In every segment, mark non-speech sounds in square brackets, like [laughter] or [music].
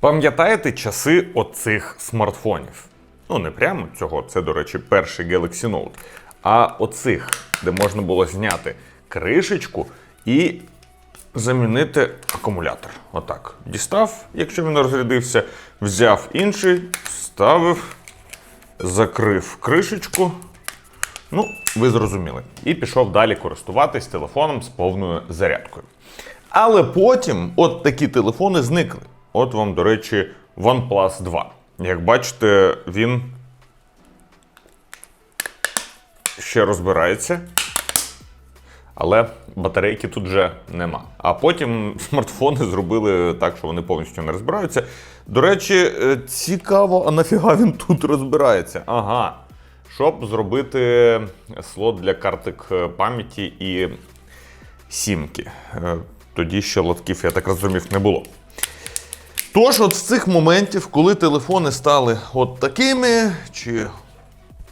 Пам'ятаєте часи оцих смартфонів? Ну, не прямо цього, це, до речі, перший Galaxy Note. А оцих, де можна було зняти кришечку і замінити акумулятор. Отак. Дістав, якщо він розрядився, взяв інший, вставив, закрив кришечку. Ну, ви зрозуміли. І пішов далі користуватись телефоном з повною зарядкою. Але потім от такі телефони зникли. От вам, до речі, OnePlus 2. Як бачите, він ще розбирається. Але батарейки тут вже нема. А потім [laughs] смартфони зробили так, що вони повністю не розбираються. До речі, е, цікаво, а нафіга він тут розбирається? Ага. Щоб зробити слот для карток е, пам'яті і сімки. Е, Тоді ще лотків, я так розумів, не було. Тож, от з цих моментів, коли телефони стали от такими, чи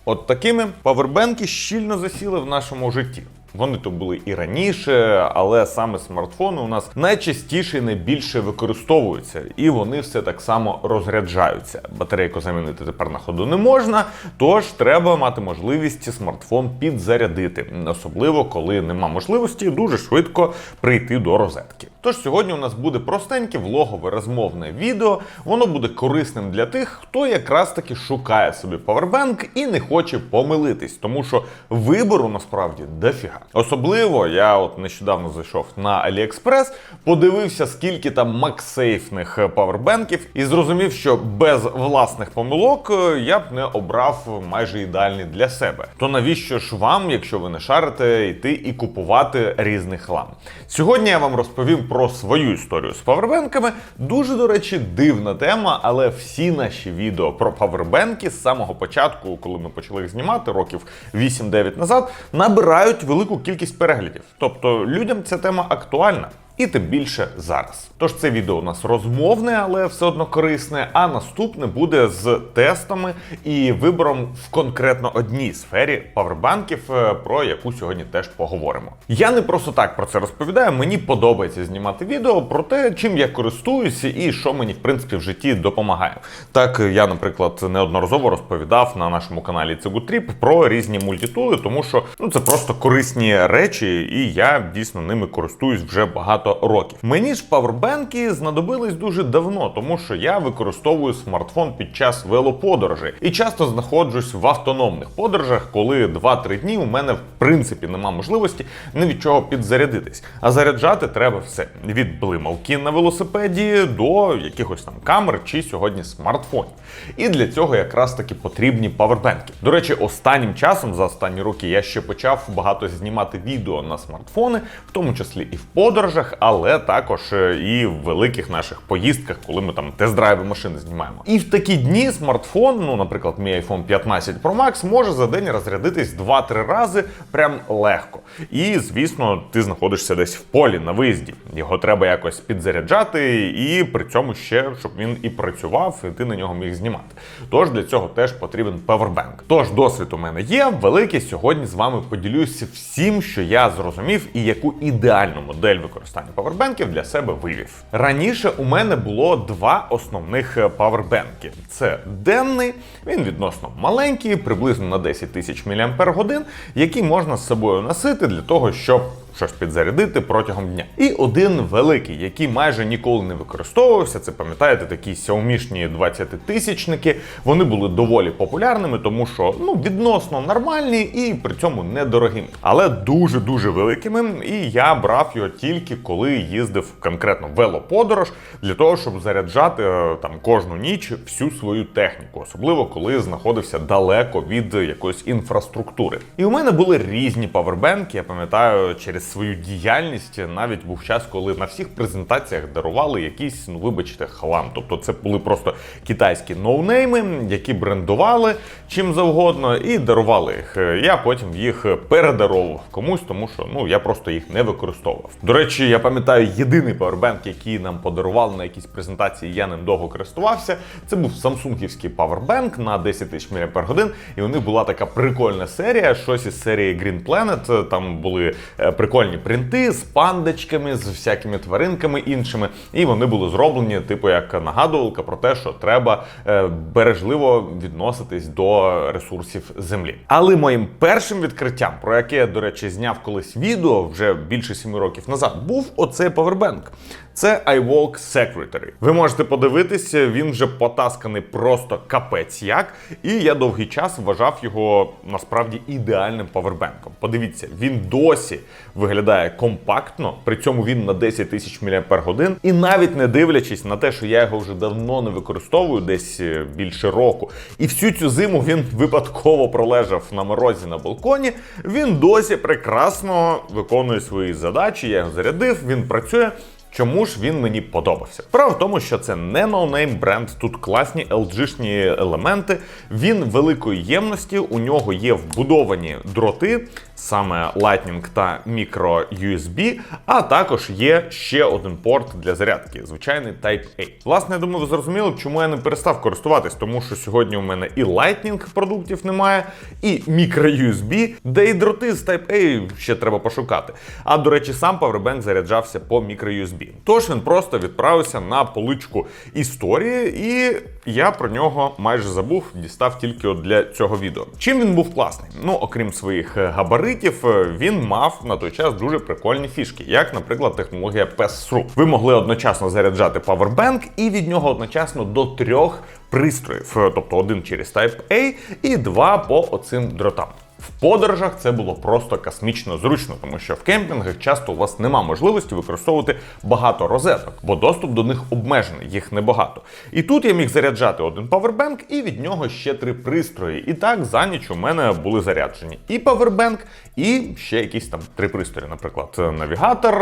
от такими, павербенки щільно засіли в нашому житті. Вони то були і раніше, але саме смартфони у нас найчастіше і найбільше використовуються, і вони все так само розряджаються. Батарейку замінити тепер на ходу не можна, тож треба мати можливість смартфон підзарядити, особливо коли нема можливості дуже швидко прийти до розетки. Тож сьогодні у нас буде простеньке влогове розмовне відео. Воно буде корисним для тих, хто якраз таки шукає собі павербенк і не хоче помилитись, тому що вибору насправді дофіга. Особливо я от нещодавно зайшов на AliExpress, подивився, скільки там максейфних павербенків, і зрозумів, що без власних помилок е, я б не обрав майже ідеальний для себе. То навіщо ж вам, якщо ви не шарите, йти і купувати різний хлам? Сьогодні я вам розповім про свою історію з павербенками. Дуже, до речі, дивна тема, але всі наші відео про павербенки з самого початку, коли ми почали їх знімати, років 8-9 назад, набирають велику кількість переглядів. Тобто людям ця тема актуальна. І тим більше зараз. Тож це відео у нас розмовне, але все одно корисне. А наступне буде з тестами і вибором в конкретно одній сфері павербанків, е, про яку сьогодні теж поговоримо. Я не просто так про це розповідаю. Мені подобається знімати відео про те, чим я користуюся і що мені в принципі в житті допомагає. Так я, наприклад, неодноразово розповідав на нашому каналі Цигутріп про різні мультитули, тому що ну це просто корисні речі, і я дійсно ними користуюсь вже багато років. Мені ж павербенки знадобились дуже давно, тому що я використовую смартфон під час велоподорожей і часто знаходжусь в автономних подорожах, коли 2-3 дні у мене в принципі нема можливості ні від чого підзарядитись. А заряджати треба все від блимавки на велосипеді до якихось там камер чи сьогодні смартфонів. І для цього якраз таки потрібні павербенки. До речі, останнім часом за останні роки я ще почав багато знімати відео на смартфони, в тому числі і в подорожах, але також е, і в великих наших поїздках, коли ми там тест-драйви машини знімаємо. І в такі дні смартфон, ну, наприклад, мій iPhone 15 Pro Max, може за день розрядитись 2-3 рази прям легко. І, звісно, ти знаходишся десь в полі на виїзді. Його треба якось підзаряджати, і при цьому ще, щоб він і працював, і ти на нього міг знімати. Тож для цього теж потрібен павербенк. Тож досвід у мене є великий. Сьогодні з вами поділюся всім, що я зрозумів, і яку ідеальну модель використання павербенків для себе вивів. Раніше у мене було два основних е, павербенки: це денний, він відносно маленький, приблизно на 10 тисяч мАч, який можна з собою носити для того, щоб щось підзарядити протягом дня. І один великий, який майже ніколи не використовувався. Це пам'ятаєте, такі сяомішні 20-тисячники. Вони були доволі популярними, тому що ну відносно нормальні і при цьому недорогими, але дуже дуже великими. І я брав його тільки коли їздив конкретно велоподорож для того, щоб заряджати е, там кожну ніч всю свою техніку, особливо коли знаходився далеко від якоїсь інфраструктури. І у мене були різні павербенки. Я пам'ятаю, через свою діяльність навіть був час, коли на всіх презентаціях дарували якийсь, ну вибачте, хлам. Тобто це були просто китайські ноунейми, які брендували чим завгодно, і дарували їх. Я потім їх передаровував комусь, тому що ну я просто їх не використовував. До речі, я пам'ятаю єдиний павербенк, який нам подарували на якійсь презентації. Я ним довго користувався. Це був самсунгівський павербенк на 10 тисяч мАч, і у них була така прикольна серія, щось із серії Green Planet. Там були е, прикольні прикольні принти з пандочками, з всякими тваринками іншими. І вони були зроблені, типу, як нагадувалка про те, що треба е, бережливо відноситись до ресурсів землі. Але моїм першим відкриттям, про яке я, до речі, зняв колись відео вже більше сіми років назад, був оцей павербенк. Це iWalk Secretary. Ви можете подивитися, він вже потасканий просто капець як. І я довгий час вважав його насправді ідеальним павербенком. Подивіться, він досі виглядає компактно, при цьому він на 10 тисяч мАч. І навіть не дивлячись на те, що я його вже давно не використовую, десь е, більше року. І всю цю зиму він випадково пролежав на морозі на балконі. Він досі прекрасно виконує свої задачі. Я його зарядив, він працює. Чому ж він мені подобався? Справа в тому, що це не ноунейм бренд, тут класні LG-шні елементи. Він великої ємності, у нього є вбудовані дроти, саме Lightning та Micro USB, а також є ще один порт для зарядки, звичайний Type-A. Власне, я думаю, ви зрозуміли, чому я не перестав користуватись, тому що сьогодні у мене і Lightning продуктів немає, і Micro USB, де і дроти з Type-A ще треба пошукати. А до речі, сам Powerbank заряджався по Micro USB. Тож він просто відправився на поличку історії, і я про нього майже забув, дістав тільки от для цього відео. Чим він був класний? Ну, окрім своїх е, габаритів, е, він мав на той час дуже прикольні фішки, як, наприклад, технологія PES-SRU. Ви могли одночасно заряджати Powerbank і від нього одночасно до трьох пристроїв, Е, тобто один через Type-A і два по оцим дротам. В подорожах це було просто космічно зручно, тому що в кемпінгах часто у вас нема можливості використовувати багато розеток, бо доступ до них обмежений, їх небагато. І тут я міг заряджати один павербенк і від нього ще три пристрої. І так за ніч у мене були заряджені і павербенк, і ще якісь там три пристрої, наприклад, навігатор,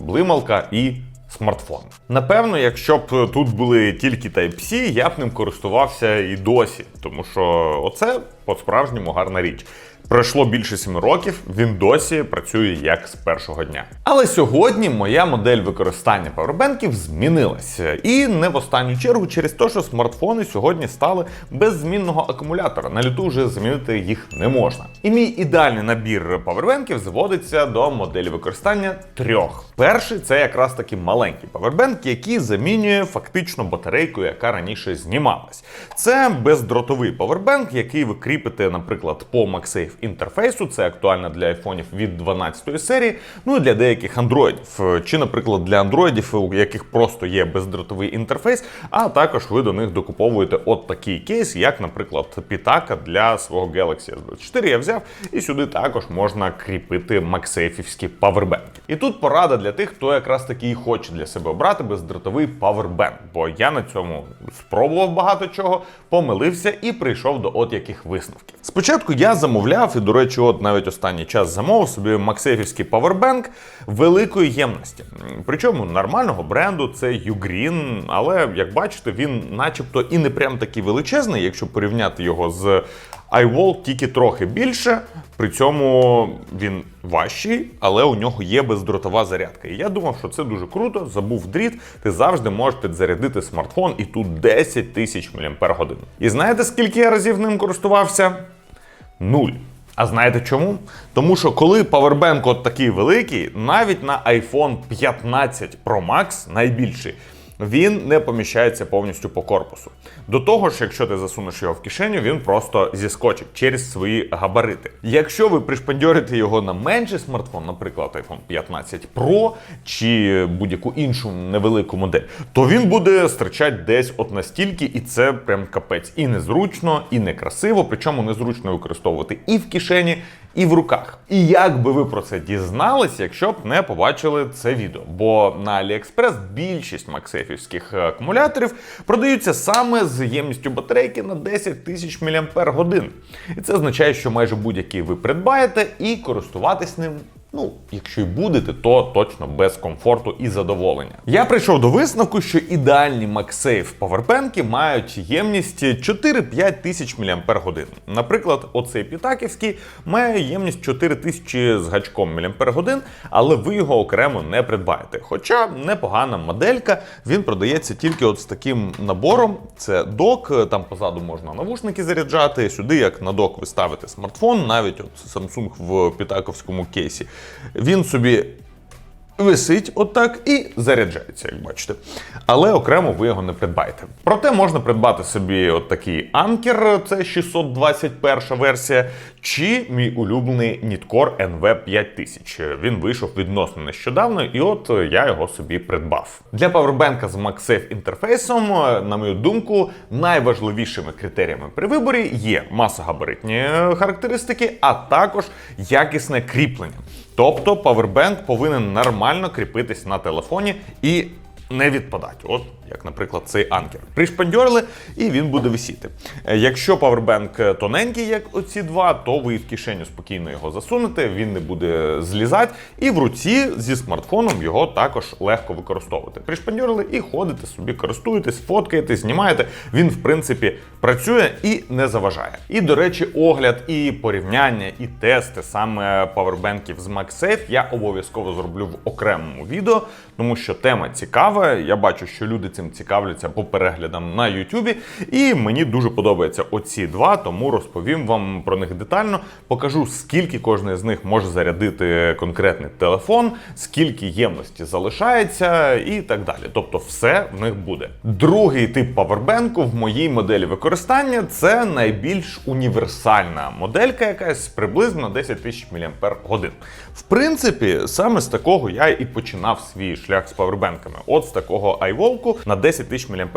блималка і смартфон. Напевно, якщо б тут були тільки Type-C, я б ним користувався і досі, тому що оце по-справжньому гарна річ. Пройшло більше семи років, він досі працює як з першого дня. Але сьогодні моя модель використання павербенків змінилася. І не в останню чергу через те, що смартфони сьогодні стали без змінного акумулятора. На люту вже замінити їх не можна. І мій ідеальний набір павербенків зводиться до моделі використання трьох. Перший це якраз таки маленький павербенк, який замінює фактично батарейку, яка раніше знімалась. Це бездротовий павербенк, який ви кріпите, наприклад, по MagSafe інтерфейсу. Це актуально для айфонів від 12 серії, ну і для деяких андроїдів. Чи, наприклад, для андроїдів, у яких просто є бездротовий інтерфейс, а також ви до них докуповуєте от такий кейс, як, наприклад, Pitaka для свого Galaxy S24 я взяв, і сюди також можна кріпити максейфівські павербенки. І тут порада для тих, хто якраз таки і хоче для себе обрати бездротовий павербенк, бо я на цьому спробував багато чого, помилився і прийшов до от яких висновків. Спочатку я замовляв, і, до речі, от навіть останній час замовив собі максейфівський павербенк великої ємності. Причому нормального бренду це Ugreen, але як бачите, він начебто і не прям такий величезний, якщо порівняти його з iWall тільки трохи більше. При цьому він важчий, але у нього є бездротова зарядка. І я думав, що це дуже круто. Забув дріт. Ти завжди можеш підзарядити смартфон, і тут 10 тисяч мАч. І знаєте, скільки я разів ним користувався? Нуль. А знаєте чому? Тому що коли павербенк от такий великий, навіть на iPhone 15 Pro Max найбільший. Він не поміщається повністю по корпусу. До того ж, якщо ти засунеш його в кишеню, він просто зіскочить через свої габарити. Якщо ви пришпандьорите його на менший смартфон, наприклад, iPhone 15 Pro чи будь-яку іншу невелику модель, то він буде стирчати десь от настільки, і це прям капець. І незручно, і некрасиво, причому незручно використовувати і в кишені, і в руках. І як би ви про це дізналися, якщо б не побачили це відео? Бо на AliExpress більшість максефівських акумуляторів продаються саме з ємністю батарейки на 10 тисяч мАч. І це означає, що майже будь-який ви придбаєте і користуватись ним. Ну, якщо й будете, то точно без комфорту і задоволення. Я прийшов до висновку, що ідеальні MagSafe павербенки мають ємність 4-5 тисяч мАч. Наприклад, оцей пітаківський має ємність 4 тисячі з гачком мАч, але ви його окремо не придбаєте. Хоча непогана моделька, він продається тільки от з таким набором. Це док, там позаду можна навушники заряджати. Сюди, як на док, ви ставите смартфон, навіть от Samsung в пітаковському кейсі. Він собі висить отак і заряджається, як бачите. Але окремо ви його не придбаєте. Проте можна придбати собі от такий анкер, це 621 версія, чи мій улюблений Nitcore NV5000. Він вийшов відносно нещодавно, і от я його собі придбав. Для павербенка з MagSafe інтерфейсом, на мою думку, найважливішими критеріями при виборі є масогабаритні характеристики, а також якісне кріплення. Тобто павербенк повинен нормально кріпитись на телефоні і не відпадати. От як, наприклад, цей анкер. Пришпандьорили, і він буде висіти. Е, Якщо павербенк тоненький, як оці два, то ви в кишеню спокійно його засунете, він не буде злізати, і в руці зі смартфоном його також легко використовувати. Пришпандьорили і ходите собі, користуєтесь, фоткаєте, знімаєте. Він, в принципі, працює і не заважає. І, до речі, огляд, і порівняння, і тести саме павербенків з MagSafe я обов'язково зроблю в окремому відео, тому що тема цікава. Я бачу, що люди цим цікавляться по переглядам на Ютубі, і мені дуже подобаються оці два, тому розповім вам про них детально. Покажу, скільки кожен з них може зарядити конкретний телефон, скільки ємності залишається, і так далі. Тобто, все в них буде. Другий тип павербенку в моїй моделі використання це найбільш універсальна моделька, якась приблизно 10 тисяч мАч. В принципі, саме з такого я і починав свій шлях з павербенками. От з такого iWalk на 10 тисяч мАч.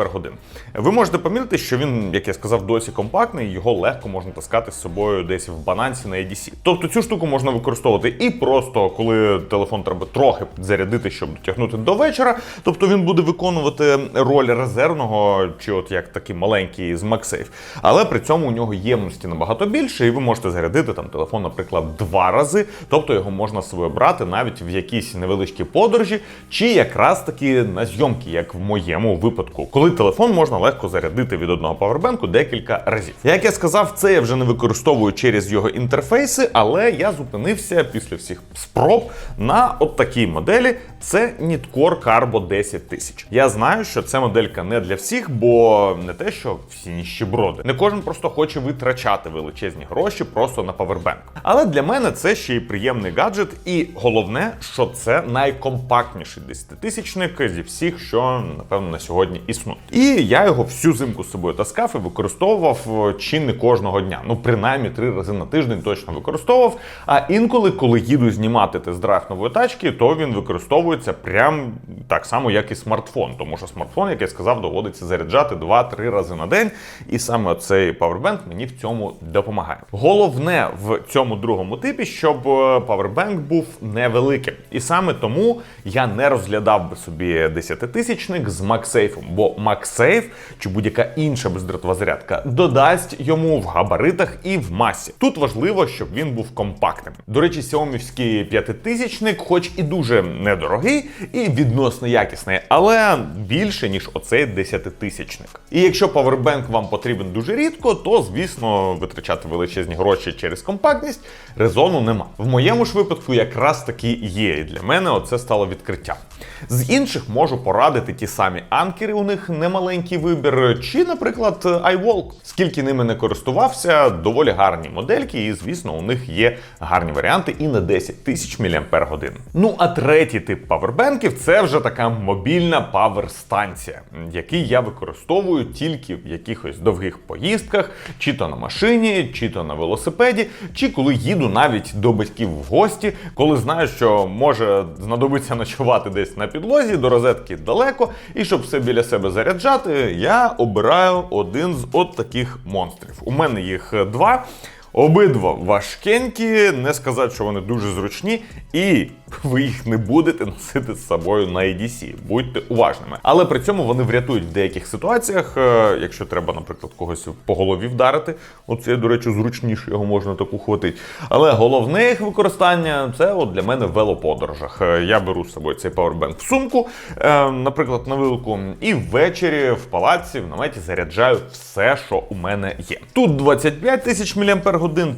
Ви можете помітити, що він, як я сказав, досі компактний, його легко можна таскати з собою десь в бананці на EDC. Тобто цю штуку можна використовувати і просто коли телефон треба трохи зарядити, щоб дотягнути до вечора. Тобто він буде виконувати роль резервного, чи от як такий маленький з MagSafe. Але при цьому у нього ємності набагато більше, і ви можете зарядити там телефон, наприклад, два рази. Тобто його можна собою брати навіть в якісь невеличкі подорожі, чи якраз таки на зйомки, як в моєму випадку, коли телефон можна легко зарядити від одного павербенку декілька разів. Як я сказав, це я вже не використовую через його інтерфейси, але я зупинився після всіх спроб на от такій моделі. Це Nitcore Carbo 10000. Я знаю, що ця моделька не для всіх, бо не те, що всі ніщеброди. Не кожен просто хоче витрачати величезні гроші просто на павербенк. Але для мене це ще й приємний гаджет, і головне, що це найкомпактніший 10-тисячник зі всіх, що напевно на сьогодні існують. І я його всю зимку з собою таскав і використовував е, чи не кожного дня. Ну, принаймні три рази на тиждень точно використовував. А інколи, коли їду знімати тест-драйв нової тачки, то він використовується прям так само, як і смартфон. Тому що смартфон, як я сказав, доводиться заряджати 2-3 рази на день. І саме цей павербенк мені в цьому допомагає. Головне в цьому другому типі, щоб е, павербенк був невеликим. І саме тому я не розглядав би собі 10-тисячник з MagSafe, бо MagSafe чи будь-яка інша бездротова зарядка додасть йому в габаритах і в масі. Тут важливо, щоб він був компактним. До речі, сяомівський п'ятитисячник, хоч і дуже недорогий і відносно якісний, але більше ніж оцей десятитисячник. І якщо павербенк вам потрібен дуже рідко, то звісно витрачати величезні гроші через компактність резону нема. В моєму ж випадку якраз таки є. І для мене оце стало відкриттям. З інших можу порадити ті самі анкери, у них немаленький вибір, чи, наприклад, iWalk. Скільки ними не користувався, доволі гарні модельки, і звісно, у них є гарні варіанти і на 10 тисяч мАч. Ну а третій тип павербенків це вже така мобільна паверстанція, який я використовую тільки в якихось довгих поїздках, чи то на машині, чи то на велосипеді, чи коли їду навіть до батьків в гості, коли знаю, що може знадобиться ночувати десь на підлозі, до розетки далеко, і щоб все біля себе заряджати, я обираю один з от таких монстрів. У мене їх два. Обидва важкенькі, не сказати, що вони дуже зручні, і ви їх не будете носити з собою на EDC. Будьте уважними. Але при цьому вони врятують в деяких ситуаціях, е, якщо треба, наприклад, когось по голові вдарити. Оце, до речі, зручніше його можна так ухватити. Але головне їх використання це от для мене в велоподорожах. Е, Я беру з собою цей павербенк в сумку, е, наприклад, на вилку, і ввечері в палаці в наметі заряджаю все, що у мене є. Тут 25 тисяч мАч,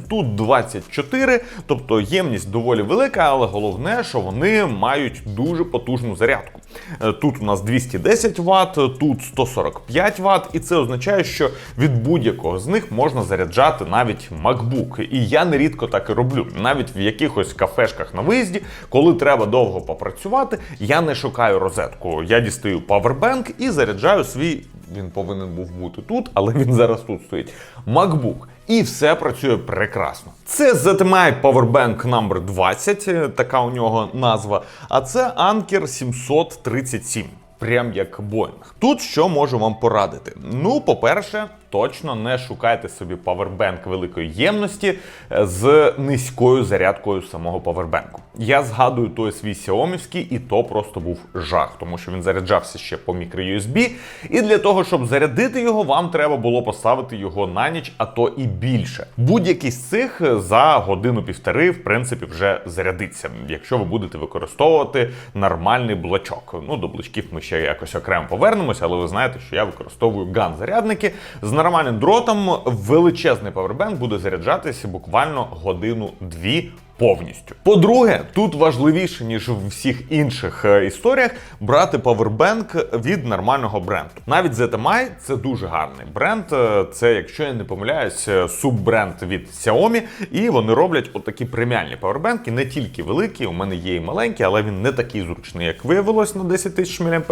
тут 24, тобто ємність доволі велика, але головне, що вони мають дуже потужну зарядку. Е, Тут у нас 210 Вт, тут 145 Вт, і це означає, що від будь-якого з них можна заряджати навіть MacBook. І я нерідко так і роблю. Навіть в якихось кафешках на виїзді, коли треба довго попрацювати, я не шукаю розетку. Я дістаю Powerbank і заряджаю свій. Він повинен був бути тут, але він зараз тут стоїть. MacBook. І все працює прекрасно. Це ZMI Powerbank номер 20, е, така у нього назва. А це Anker 737. Прям як Боїнг. Тут що можу вам порадити? Ну, по-перше, точно не шукайте собі павербенк великої ємності е, з низькою зарядкою самого павербенку. Я згадую той свій Xiaomi, і то просто був жах, тому що він заряджався ще по мікро-USB. І для того, щоб зарядити його, вам треба було поставити його на ніч, а то і більше. Будь-який з цих за годину-півтори, в принципі, вже зарядиться, якщо ви будете використовувати нормальний блочок. Ну, до блочків ми ще якось окремо повернемося, але ви знаєте, що я використовую ган-зарядники. Нормальним дротом величезний павербенк буде заряджатися буквально годину-дві. Повністю. По-друге, тут важливіше, ніж в всіх інших е, історіях, брати павербенк від нормального бренду. Навіть ZMI це дуже гарний бренд. Е, Це, якщо я не помиляюсь, е, суббренд від Xiaomi, і вони роблять отакі преміальні павербенки, не тільки великі. У мене є і маленькі, але він не такий зручний, як виявилось на 10 тисяч мАч.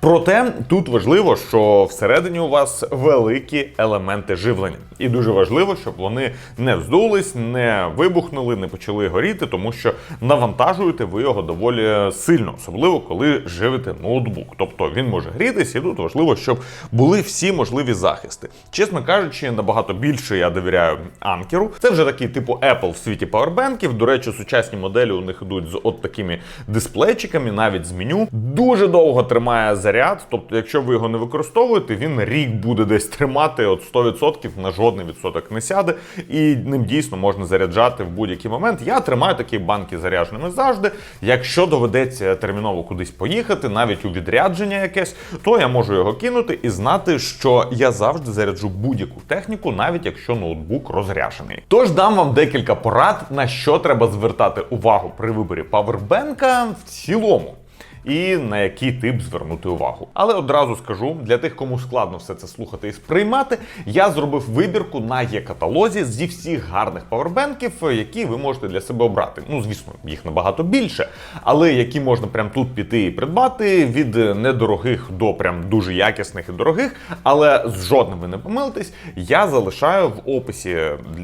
Проте тут важливо, що всередині у вас великі елементи живлення, і дуже важливо, щоб вони не вздулись, не вибухнули, не почали горіти, тому що навантажуєте ви його доволі сильно, особливо коли живете ноутбук. Тобто він може грітись, і тут важливо, щоб були всі можливі захисти. Чесно кажучи, набагато більше я довіряю анкеру. Це вже такий типу Apple в світі павербенків. До речі, сучасні моделі у них йдуть з от такими дисплейчиками, навіть з меню. Дуже довго тримає заряд. Тобто, якщо ви його не використовуєте, він рік буде десь тримати от 100% на жодний відсоток не сяде, і ним дійсно можна заряджати в будь-який момент. Я тримаю такі банки зарядженими завжди. Якщо доведеться терміново кудись поїхати, навіть у відрядження якесь, то я можу його кинути і знати, що я завжди заряджу будь-яку техніку, навіть якщо ноутбук розряджений. Тож дам вам декілька порад, на що треба звертати увагу при виборі павербенка в цілому і на який тип звернути увагу. Але одразу скажу для тих, кому складно все це слухати і сприймати, я зробив вибірку на є-каталозі зі всіх гарних павербенків, які ви можете для себе обрати. Ну, звісно, їх набагато більше, але які можна прямо тут піти і придбати від недорогих до прям дуже якісних і дорогих. Але з жодним ви не помилитесь, я залишаю в описі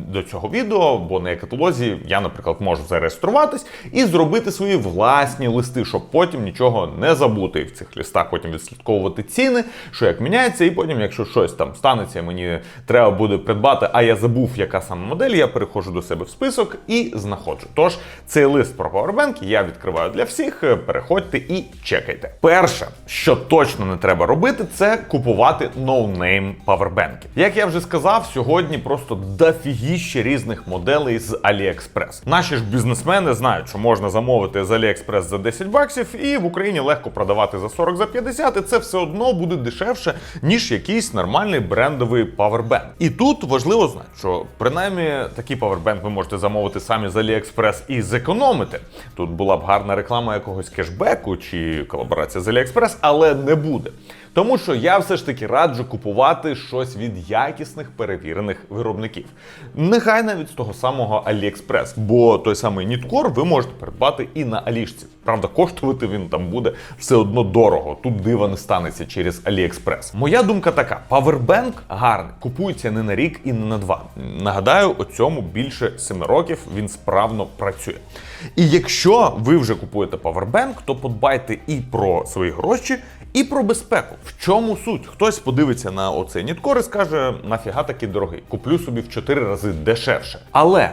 до цього відео, бо на є-каталозі я, наприклад, можу зареєструватись і зробити свої власні листи, щоб потім нічого не забути в цих листах, потім відслідковувати ціни, що як міняється, і потім, якщо щось там станеться, мені треба буде придбати, а я забув, яка саме модель, я переходжу до себе в список і знаходжу. Тож цей лист про Powerbank я відкриваю для всіх. Переходьте і чекайте. Перше, що точно не треба робити, це купувати ноунейм павербенків. Як я вже сказав, сьогодні просто дофігіще різних моделей з AliExpress. Наші ж бізнесмени знають, що можна замовити з AliExpress за 10 баксів і в Україні легко продавати за 40 за 50, і це все одно буде дешевше, ніж якийсь нормальний брендовий павербенк. І тут важливо знати, що принаймні такий павербенк ви можете замовити самі з AliExpress і зекономити. Тут була б гарна реклама якогось кешбеку чи колаборація з AliExpress, але не буде. Тому що я все ж таки раджу купувати щось від якісних перевірених виробників. Нехай навіть з того самого AliExpress, бо той самий Ніткор ви можете придбати і на Алішці. Правда, коштувати він там буде все одно дорого. Тут дива не станеться через AliExpress. Моя думка така: Powerbank гарний, купується не на рік і не на два. Нагадаю, у цьому більше 7 років він справно працює. І якщо ви вже купуєте Powerbank, то подбайте і про свої гроші. І про безпеку. В чому суть? Хтось подивиться на оцей ніткор і скаже, нафіга такий дорогий, куплю собі в 4 рази дешевше. Але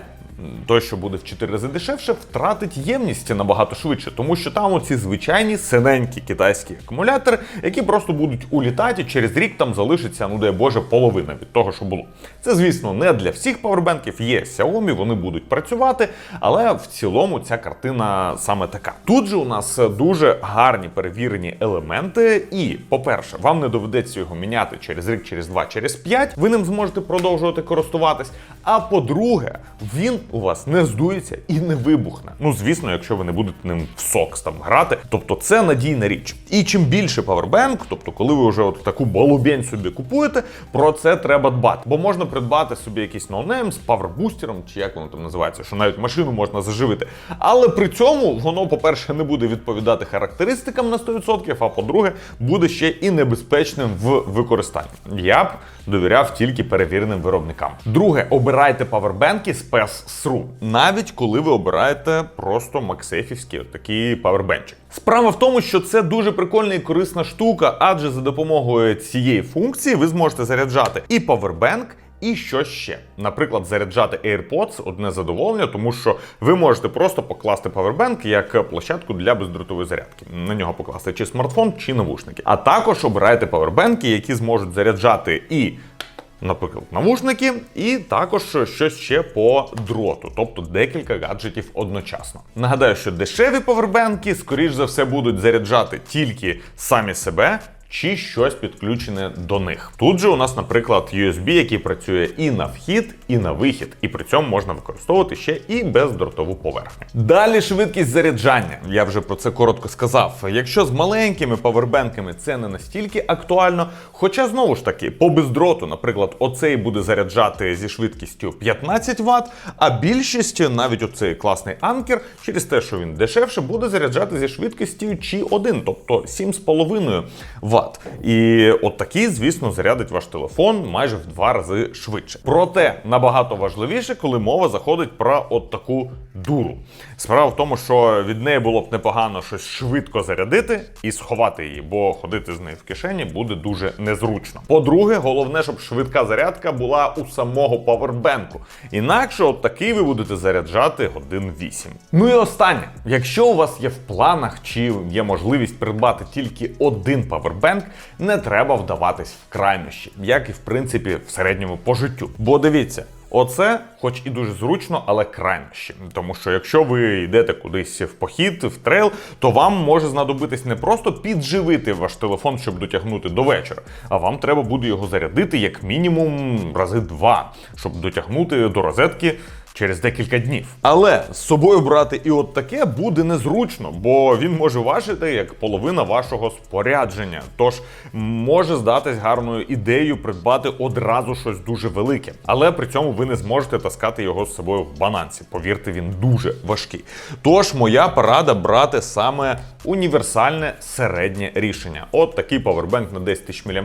той, що буде в 4 рази дешевше, втратить ємність набагато швидше, тому що там оці звичайні синенькі китайські акумулятори, які просто будуть улітати, через рік там залишиться, ну дай Боже, половина від того, що було. Це, звісно, не для всіх павербенків, є Xiaomi, вони будуть працювати, але в цілому ця картина саме така. Тут же у нас дуже гарні перевірені елементи, і, по-перше, вам не доведеться його міняти через рік, через два, через п'ять. Ви ним зможете продовжувати користуватись. А по-друге, він у вас не здується і не вибухне. Ну, звісно, якщо ви не будете ним в сокс там грати. Тобто це надійна річ. І чим більше павербенк, тобто, коли ви вже от таку балубень собі купуєте, про це треба дбати. Бо можна придбати собі якийсь ноунейм з павербустером, чи як воно там називається, що навіть машину можна заживити. Але при цьому воно, по-перше, не буде відповідати характеристикам на 100%, а по-друге, буде ще і небезпечним в використанні. Я б довіряв тільки перевіреним виробникам. Друге, обирайте павербенки з PES-SRU, навіть коли ви обираєте просто максейфівські такі павербенчик. Справа в тому, що це дуже прикольна і корисна штука, адже за допомогою цієї функції ви зможете заряджати і павербенк. І що ще? Наприклад, заряджати AirPods одне задоволення, тому що ви можете просто покласти павербенк як площадку для бездротової зарядки. На нього покласти чи смартфон, чи навушники. А також обирайте павербенки, які зможуть заряджати і. Наприклад, навушники, і також щось ще по дроту, тобто декілька гаджетів одночасно. Нагадаю, що дешеві повербенки, скоріш за все, будуть заряджати тільки самі себе. Чи щось підключене до них. Тут же у нас, наприклад, USB, який працює і на вхід, і на вихід, і при цьому можна використовувати ще і бездротову поверхню. Далі швидкість заряджання. Я вже про це коротко сказав. Якщо з маленькими павербенками це не настільки актуально, хоча знову ж таки, по бездроту, наприклад, оцей буде заряджати зі швидкістю 15 Вт, а більшість, навіть оцей класний анкер, через те, що він дешевше, буде заряджати зі швидкістю чи 1, тобто 7,5 Вт. І от такий, звісно, зарядить ваш телефон майже в два рази швидше. Проте набагато важливіше, коли мова заходить про от таку дуру. Справа в тому, що від неї було б непогано щось швидко зарядити і сховати її, бо ходити з нею в кишені буде дуже незручно. По-друге, головне, щоб швидка зарядка була у самого павербенку. Інакше, от такий ви будете заряджати годин 8. Ну і останнє, якщо у вас є в планах чи є можливість придбати тільки один павербенк, не треба вдаватись в крайнощі, як і в принципі в середньому по життю. Бо дивіться. Оце, хоч і дуже зручно, але краще. Тому що якщо ви йдете кудись в похід, в трейл, то вам може знадобитись не просто підживити ваш телефон, щоб дотягнути до вечора, а вам треба буде його зарядити як мінімум рази два, щоб дотягнути до розетки. Через декілька днів. Але з собою брати і от таке буде незручно, бо він може важити як половина вашого спорядження. Тож може здатись гарною ідеєю придбати одразу щось дуже велике. Але при цьому ви не зможете таскати його з собою в бананці. Повірте, він дуже важкий. Тож моя порада брати саме універсальне середнє рішення. От такий павербенк на 10 тисяч мАч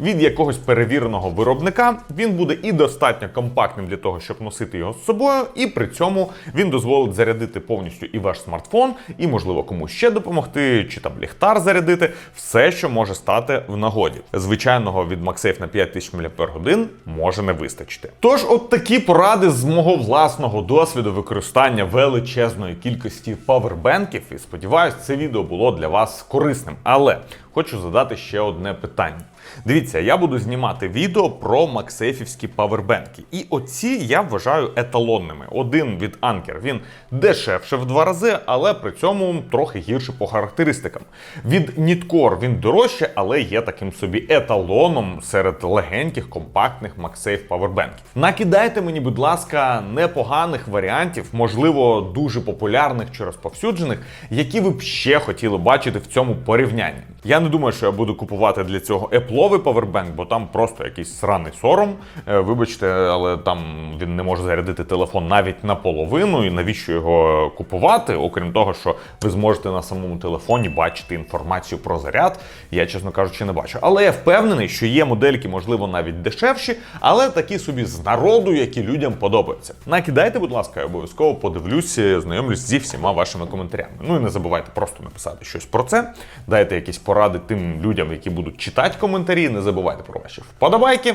від якогось перевіреного виробника. Він буде і достатньо компактним для того, щоб носити його з собою, і при цьому він дозволить зарядити повністю і ваш смартфон, і, можливо, комусь ще допомогти, чи там ліхтар зарядити, все, що може стати в нагоді. Звичайного від MagSafe на 5000 мАч може не вистачити. Тож, от такі поради з мого власного досвіду використання величезної кількості павербенків, і сподіваюсь, це відео було для вас корисним. Але хочу задати ще одне питання. Дивіться, я буду знімати відео про максейфівські павербенки. І оці я вважаю еталонними. Один від Anker, він дешевше в два рази, але при цьому трохи гірше по характеристикам. Від Nitcore він дорожче, але є таким собі еталоном серед легеньких, компактних MagSafe павербенків. Накидайте мені, будь ласка, непоганих варіантів, можливо, дуже популярних чи розповсюджених, які ви б ще хотіли бачити в цьому порівнянні. Я не думаю, що я буду купувати для цього епловий павербенк, бо там просто якийсь сраний сором. Е, Вибачте, але там він не може зарядити телефон навіть наполовину. І навіщо його купувати? Окрім того, що ви зможете на самому телефоні бачити інформацію про заряд. Я, чесно кажучи, не бачу. Але я впевнений, що є модельки, можливо, навіть дешевші, але такі собі з народу, які людям подобаються. Накидайте, будь ласка, я обов'язково подивлюся, знайомлюсь зі всіма вашими коментарями. Ну і не забувайте просто написати щось про це. Дайте якісь поради тим людям, які будуть читати коментарі. Не забувайте про ваші вподобайки.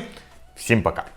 Всім пока!